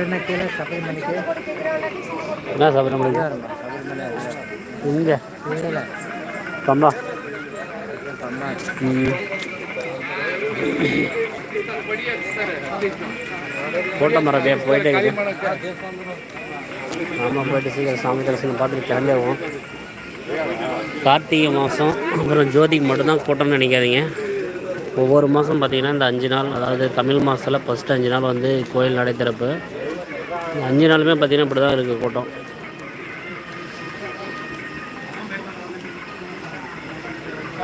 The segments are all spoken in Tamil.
என்ன கீழே சபரிமலைக்கு இங்கே. கீழே கம்பா மரம் போயிட்டே ஆமாம் போயிட்டு சீக்கிரம் சாமி தரிசனம் பார்த்துட்டு கிளம்பிடுவோம் கார்த்திகை மாதம் அப்புறம் ஜோதிக்கு மட்டும்தான் கூட்டம்னு நினைக்காதீங்க. ஒவ்வொரு மாதம் பார்த்திங்கன்னா இந்த அஞ்சு நாள் அதாவது தமிழ் மாதத்தில் ஃபஸ்ட்டு அஞ்சு நாள் வந்து கோயில் நடைத்திறப்பு அஞ்சு நாளுமே பார்த்திங்கன்னா இப்படி தான் இருக்குது கூட்டம்.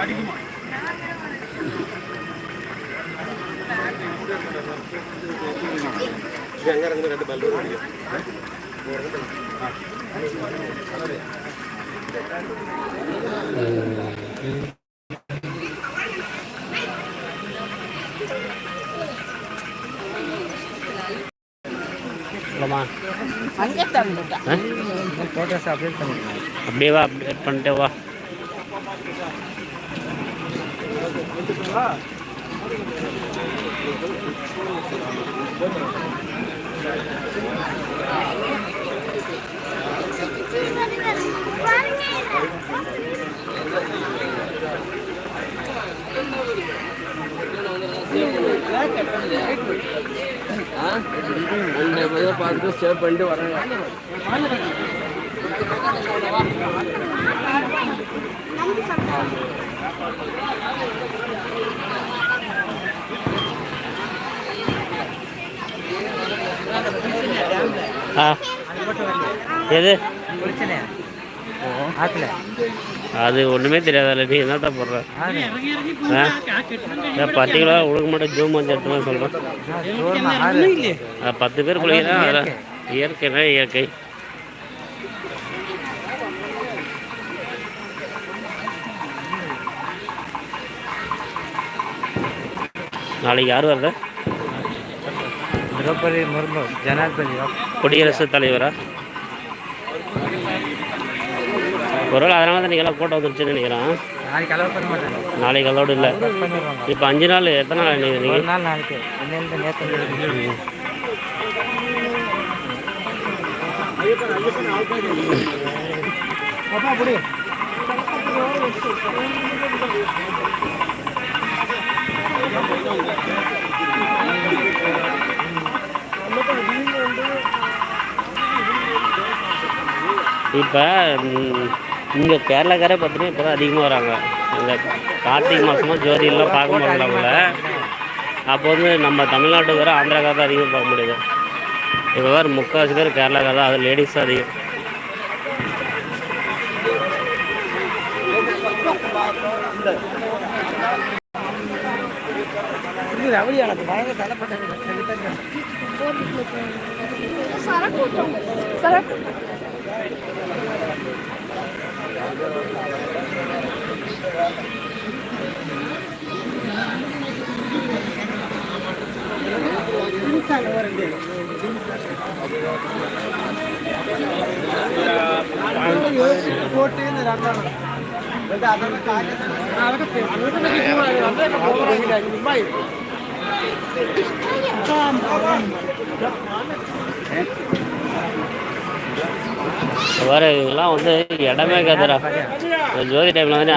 இல்லைம்மா அப்படியே வா அப்டேட் பண்ணிட்டே வா. பார்த்து சேவ் பண்ணிட்டு வரேன் ஆ. எது? அது ஒன்றுமே தெரியாதுல்ல நீ என்னத்த போடுற? கிலோ உழுக மாட்டேன் ஜூம் வந்து எடுத்து சொல்கிறேன் பத்து பேர் குளிக்கிறேன் அதில் இயற்கைனா இயற்கை. நாளைக்கு யார் வர்ற? திரௌபதி முர்மு ஜனாதிபதி. குடியரசுத் தலைவரா? ஒருவேளை அதனால தான் நீங்களாம் கூட்டம் வந்துருச்சுன்னு நினைக்கிறேன். நாளைக்கு அலோவ் பண்ண மாட்டாங்க. நாளைக்கு அலோடு இல்லை. இப்போ அஞ்சு நாள் எத்தனை நாள் நீங்கள் நாள் நாளைக்கு. இப்போ இங்கே கேரளாக்காரே பார்த்தீங்கன்னா இப்போ தான் அதிகமாக வராங்க. இந்த கார்த்திகை மாதமாக ஜோதியெல்லாம் பார்க்க முடியல அவங்கள. அப்போ வந்து நம்ம தமிழ்நாட்டுக்கார ஆந்திராக்கார தான் அதிகமாக பார்க்க முடியுது. இப்போ வேறு முக்கால்வாசி பேர் கேரளாக்கார தான் அது லேடிஸ் தான் அதிகம். ரவடி எனக்கு பயங்கர தலைப்பட்ட சரக்கூட்டம் சரக்கு போட்டு இந்த ரெண்டாம் வேறு இதெல்லாம் வந்து இடமே காதுடா இந்த ஜோதி டைமில் வந்து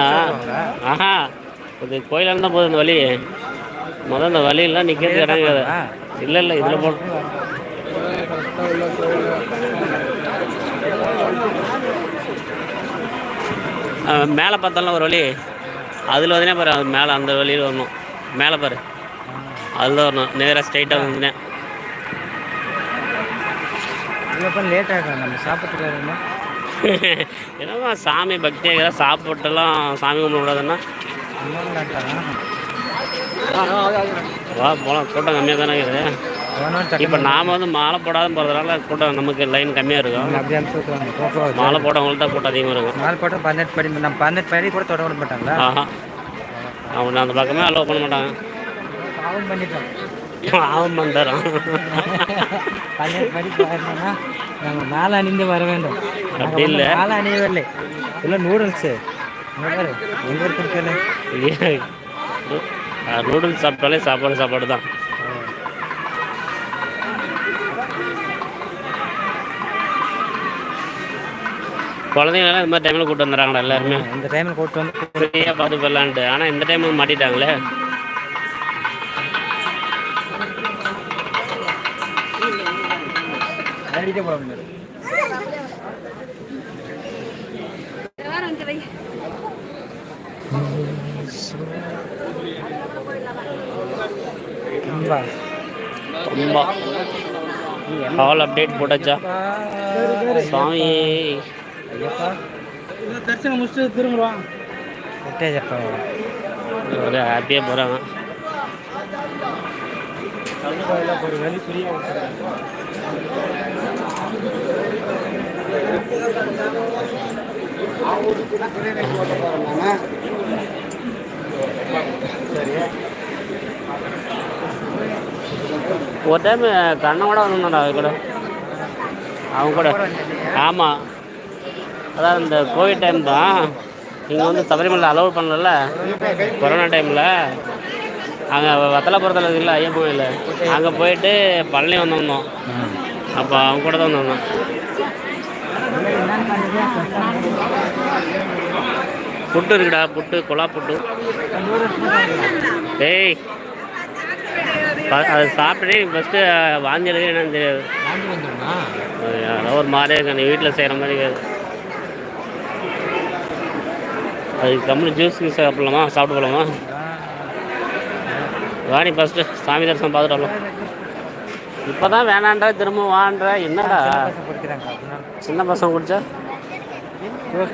ஆஹா இது கோயிலாக இருந்தால் போதும் இந்த வழி. முதல் இந்த வழியெல்லாம் நிற்கிறது இடம் கேது இல்லை இல்லை இதில் போ மேலே பார்த்தாலும் ஒரு வழி. அதில் வந்தனே பாரு அது மேலே அந்த வழியில் வரணும். மேலே பாரு. அதில் தான் வரணும். நேராக ஸ்ட்ரைட்டாக வந்துனேன் இதுக்கப்புறம் லேட் ஆகும் நம்ம சாப்பிட்டுட்டு என்னம்மா சாமி பக்தியாக சாப்பிட்டெல்லாம் சாமி கும்பிடக்கூடாதுன்னா? வா போகலாம் கூட்டம் கம்மியாக தானே இருக்குது. இப்போ நாம் வந்து மாலை போடாத போகிறதுனால கூட்டம் நமக்கு லைன் கம்மியாக இருக்கும். மாலை போட்டவங்கள்ட்ட கூட்டம் அதிகமாக இருக்கும். மால் போட்டு பதினெட்டு படி நம்ம பதினெட்டு படி கூட தொட விட மாட்டாங்களா? ஆஹா. அவங்க அந்த பக்கமே அலோவ் பண்ண மாட்டாங்க. பண்ணிட்டோம். பாவம் பண்ணுறோம் பன்னெண்டு மணிக்கு வரணும்னா நாங்கள் நாலு அணிந்து வர வேண்டும். அப்படி இல்ல. நாலு அணி வரல இல்லை நூடுல்ஸு எங்கே இருக்குன்னு நூடுல்ஸ் சாப்பிட்டாலே சாப்பாடு சாப்பாடு தான். குழந்தைங்களெல்லாம் இந்த மாதிரி டைமில் கூட்டு வந்துடுறாங்கடா எல்லாருமே. இந்த டைமில் கூப்பிட்டு வந்து ஃப்ரீயாக பார்த்து போயிடலான்ட்டு ஆனால் இந்த டைம் மாட்டிட்டாங்களே. அடிக்கிட்டே போட முடியாது கால் அப்டேட் போட்டாச்சா? ஐயப்பா. தரிசனம் முடிச்சுட்டு திரும்புறோம். விட்டேஜ் அப்பா ஒரே ஹாப்பியாக போகிறாங்க ஒரு வழி புரிய ஒரு டைம் கண்ணன் கூட வந்திருந்தாடா அது கூட. அவங்க கூட. ஆமாம் அதான் இந்த கோவிட் டைம் தான். இங்கே வந்து சபரிமலை அலோவ் பண்ணல. கொரோனா டைமில் அங்கே வத்தலாபுரத்தில் இருக்குல்ல ஐயன் கோயில் அங்கே போயிட்டு பழனி வந்திருந்தோம் அப்போ அவங்க கூட தான் வந்தோம் புட்டு இருக்குடா புட்டு கொலா புட்டு. டேய் அது சாப்பிட்டுட்டு ஃபஸ்ட்டு வாந்தி எடுக்க என்னன்னு தெரியாது. யாரோ ஒரு மாதிரியே இருக்கு அந்த வீட்டில் செய்கிற மாதிரி இருக்காது அது கம்முனு ஜூஸ் கீஸ் சாப்பிடலாமா? சாப்பிட்டு போகலாமா வாணி ஃபஸ்ட்டு சாமி தரிசனம் பார்த்துட்டு வரலாம். இப்போ தான் வேணான்ற திரும்ப வான்ற. என்னடா? சின்ன பசங்க குடிச்சா?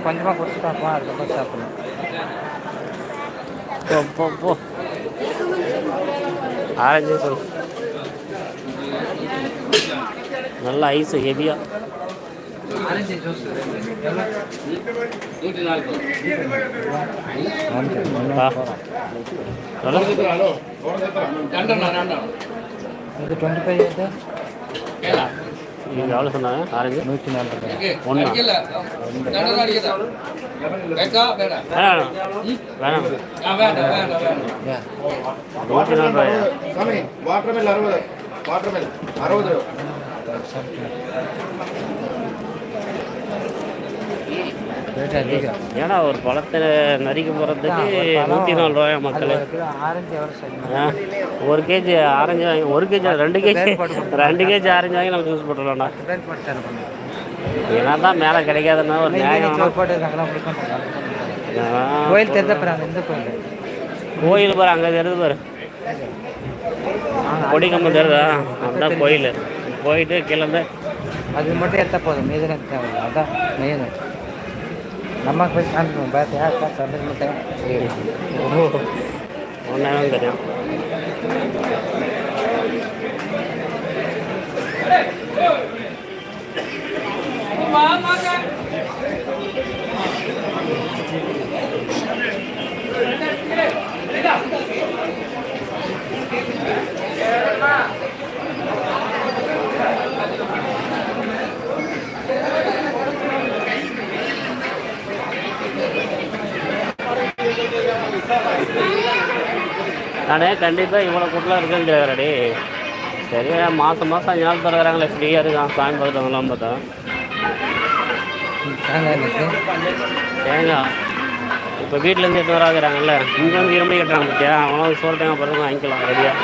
கொஞ்சமாக குடிச்சு பார்ப்போம் அதுக்கப்புறம் சாப்பிடலாம். போ போ போ. ஆரஞ்சு சொல்லு நல்லா ஐஸ் ஹெவியாக இது டுவெண்ட்டி ஃபைவ் இது இது எவ்வளோ சொன்னாங்க? ஆரஞ்சு? நூற்றி நாலு ரூபாய் ஒன்றா வேணாம். நூற்றி நாலு ரூபாயா சாமி வாட்டர் மேல் அறுபது. வாட்டர் மேல் அறுபது. ஏன்னா ஒரு பழத்தை நறுக்கி போகிறதுக்கு நூற்றி நாலு ரூபாயா மக்கள். ஒரு கேஜி ஆரஞ்சு வாங்கி ஒரு கேஜி ரெண்டு கேஜி ரெண்டு கேஜி ஆரஞ்சு வாங்கி நம்ம ஜூஸ் போட்டுடலாம்டா ஏன்னா தான் மேலே கிடைக்காதுன்னா ஒரு நியாயம். கோயில் இந்த கோயில்? பாரு அங்கே தெரியுது பாரு. கொடி கம்பம் தெரியுதா அதுதான் கோயில். போயிட்டு இருந்து அது மட்டும் எடுத்தா போதும் மீது அதான் மெயின் நம்ம போய் காமிக்கணும் பார்த்து யார் காசு சண்டை மட்டும் ஒன்றாலும் தெரியும் நானே கண்டிப்பாக இவ்வளோ கூட்டலாம் இருக்குன்னு தெரியாதடி சரி மாதம் மாதம் அஞ்சு நாள் திறக்கிறாங்களே ஃப்ரீயாக இருக்கான் சாமி பார்த்துட்டு வரலாம் பார்த்தா. தேங்காய் இப்போ வீட்டிலேருந்து எட்டு வராங்கிறாங்கல்ல இங்கே வந்து இரும்பு கட்டுறாங்க பார்த்தியா அவனும் சோறு தேங்காய் பிறகு வாங்கிக்கலாம் ரெடியாக